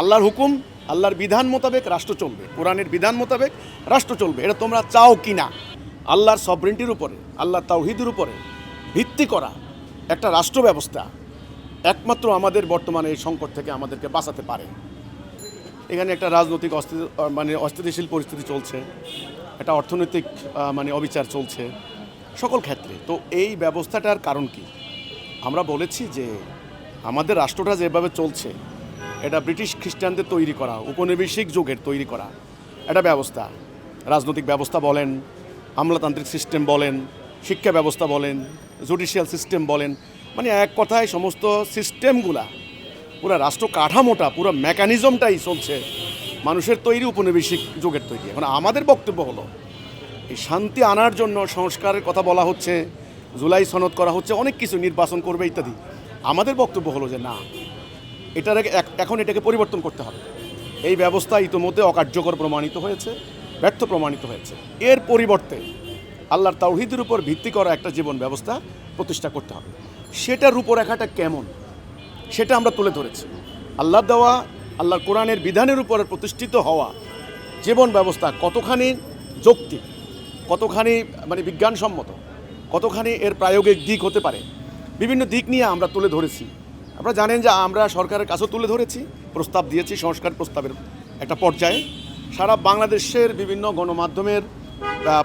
আল্লাহর হুকুম, আল্লাহর বিধান মোতাবেক রাষ্ট্র চলবে। কোরআনের বিধান মোতাবেক রাষ্ট্র চলবে। এটা তোমরা চাও কি না আল্লাহর সবরেন্টির উপরে আল্লাহ তাওহিদের উপরে ভিত্তি করা একটা রাষ্ট্র ব্যবস্থা একমাত্র আমাদের বর্তমানে এই সংকট থেকে আমাদেরকে বাঁচাতে পারে। এখানে একটা রাজনৈতিক অস্থির মানে অস্থিতিশীল পরিস্থিতি চলছে। একটা অর্থনৈতিক মানে অবিচার চলছে সকল ক্ষেত্রে। তো এই ব্যবস্থাটার কারণ কি? আমরা বলেছি যে আমাদের রাষ্ট্রটা যেভাবে চলছে এটা ব্রিটিশ খ্রিস্টানদের তৈরি করা উপনিবেশিক যুগের তৈরি করা। একটা ব্যবস্থা। রাজনৈতিক ব্যবস্থা বলেন, আমলাতান্ত্রিক সিস্টেম বলেন, শিক্ষা ব্যবস্থা বলেন জুডিশিয়াল সিস্টেম বলেন। মানে এক কথায় সমস্ত সিস্টেমগুলা পুরো রাষ্ট্র কাঠামোটা, পুরো মেকানিজমটাই চলছে মানুষের তৈরি উপনিবেশিক যুগের তৈরি। এখন আমাদের বক্তব্য হলো, এই শান্তি আনার জন্য সংস্কারের কথা বলা হচ্ছে, জুলাই সনদ করা হচ্ছে, অনেক কিছু নির্বাচন করবে ইত্যাদি। আমাদের বক্তব্য হলো যে না এটার এখন এটাকে পরিবর্তন করতে হবে। এই ব্যবস্থা ইতোমধ্যে অকার্যকর প্রমাণিত হয়েছে, ব্যর্থ প্রমাণিত হয়েছে। এর পরিবর্তে আল্লাহর তাওহিদের উপর ভিত্তি করা একটা জীবন ব্যবস্থা প্রতিষ্ঠা করতে হবে। সেটার রূপরেখাটা কেমন? সেটা আমরা তুলে ধরেছি। আল্লাহ দেওয়া, আল্লাহর কোরআনের বিধানের উপরে প্রতিষ্ঠিত হওয়া জীবন ব্যবস্থা কতখানি যৌক্তিক, কতখানি মানে বিজ্ঞানসম্মত, কতখানি এর প্রায়োগিক দিক হতে পারে, বিভিন্ন দিক নিয়ে আমরা তুলে ধরেছি। আপনারা জানেন যে আমরা সরকারের কাছেও তুলে ধরেছি, প্রস্তাব দিয়েছি, সংস্কার প্রস্তাবের একটা পর্যায়ে। সারা বাংলাদেশের বিভিন্ন গণমাধ্যমের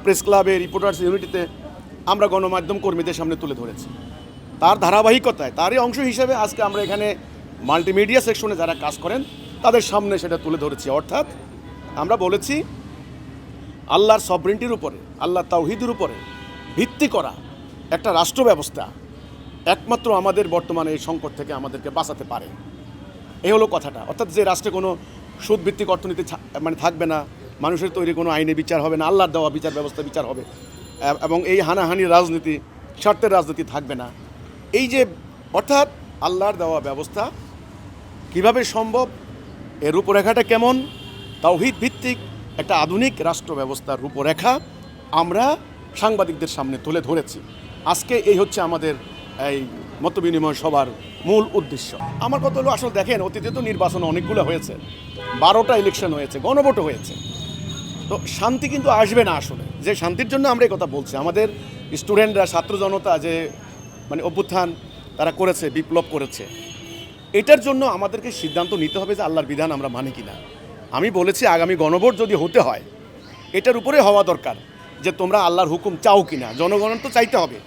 প্রেস ক্লাবে রিপোর্টার্স ইউনিটিতে আমরা গণমাধ্যম কর্মীদের সামনে তুলে ধরেছি। তার ধারাবাহিকতায়, তারই অংশ হিসেবে আজকে আমরা এখানে মাল্টিমিডিয়া সেকশনে যারা কাজ করেন, তাদের সামনে সেটা তুলে ধরেছি। অর্থাৎ আমরা বলেছি, আল্লাহর সবরেন্টির উপরে, আল্লাহ তাওহিদের উপরে ভিত্তি করা একটা রাষ্ট্র ব্যবস্থা একমাত্র আমাদের বর্তমানে এই সংকট থেকে আমাদেরকে বাঁচাতে পারে। এই হলো কথাটা। অর্থাৎ যে রাষ্ট্রে কোনো সুদভিত্তিক অর্থনীতি মানে থাকবে না, মানুষের তৈরি কোনো আইনে বিচার হবে না, আল্লাহর দেওয়া বিচার ব্যবস্থা বিচার হবে, এবং এই হানাহানি রাজনীতি, স্বার্থের রাজনীতি থাকবে না। এই যে, অর্থাৎ আল্লাহর দেওয়া ব্যবস্থা কীভাবে সম্ভব, এর রূপরেখাটা কেমন, তাওহিদ ভিত্তিক একটা আধুনিক রাষ্ট্র ব্যবস্থার রূপরেখা আমরা সাংবাদিকদের সামনে তুলে ধরেছি। আজকে এই হচ্ছে আমাদের এই মত বিনিময় সবার মূল উদ্দেশ্য। আমার কথা হলো, আসলে দেখেন, অতীতে তো নির্বাচন অনেকগুলো হয়েছে। বারোটা ইলেকশন হয়েছে, গণভোটও হয়েছে। তো শান্তি কিন্তু আসবে না আসলে। যে শান্তির জন্য আমরা এই কথা বলছি, আমাদের স্টুডেন্টরা, ছাত্র জনতা যে মানে অভ্যুত্থান তারা করেছে, বিপ্লব করেছে, এটার জন্য আমাদেরকে সিদ্ধান্ত নিতে হবে যে আল্লাহর বিধান আমরা মানি কিনা। আমি বলেছি, আগামী গণভোট যদি হতে হয়, এটার উপরে হওয়া দরকার যে তোমরা আল্লাহর হুকুম চাও কিনা। জনগণ তো চাইতে হবে।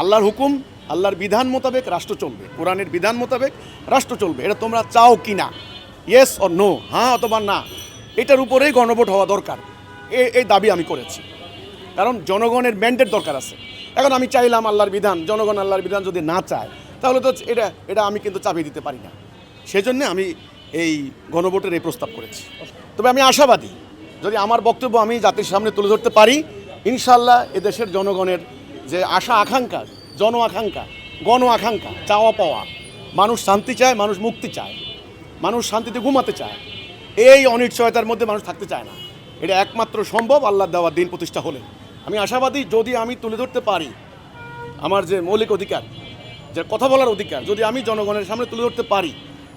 আল্লাহর হুকুম, আল্লাহর বিধান মোতাবেক রাষ্ট্র চলবে। কোরআনের বিধান মোতাবেক রাষ্ট্র চলবে। এটা তোমরা চাও কি না? ইয়েস অর নো হ্যাঁ অথবা না? এটার উপরেই গণভোট হওয়া দরকার। এই দাবি আমি করেছি। কারণ জনগণের ম্যান্ডেট দরকার আছে। এখন আমি চাইলাম আল্লাহর বিধান, জনগণ আল্লাহর বিধান যদি না চায়, তাহলে তো এটা এটা আমি কিন্তু চাপিয়ে দিতে পারি না। সেজন্য আমি এই গণভোটের এই প্রস্তাব করেছি। তবে আমি আশাবাদী, যদি আমার বক্তব্য আমি জাতির সামনে তুলে ধরতে পারি ইনশাল্লাহ এদেশের জনগণের যে আশা আকাঙ্ক্ষা, জন আকাঙ্ক্ষা, গণ আকাঙ্ক্ষা, চাওয়া পাওয়া। মানুষ শান্তি চায়, মানুষ মুক্তি চায়। মানুষ শান্তিতে ঘুমাতে চায়। এই অনিশ্চয়তার মধ্যে মানুষ থাকতে চায় না। এটা একমাত্র সম্ভব আল্লাহ দেওয়া দিন প্রতিষ্ঠা হলে। আমি আশাবাদী, যদি আমি তুলে ধরতে পারি আমার যে মৌলিক অধিকার, যে কথা বলার অধিকার, যদি আমি জনগণের সামনে তুলে ধরতে পারি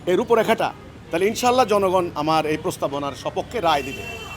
এই রূপরেখাটা, তাহলে ইনশাল্লাহ জনগণ আমার এই প্রস্তাবনার সপক্ষে রায় দিবে।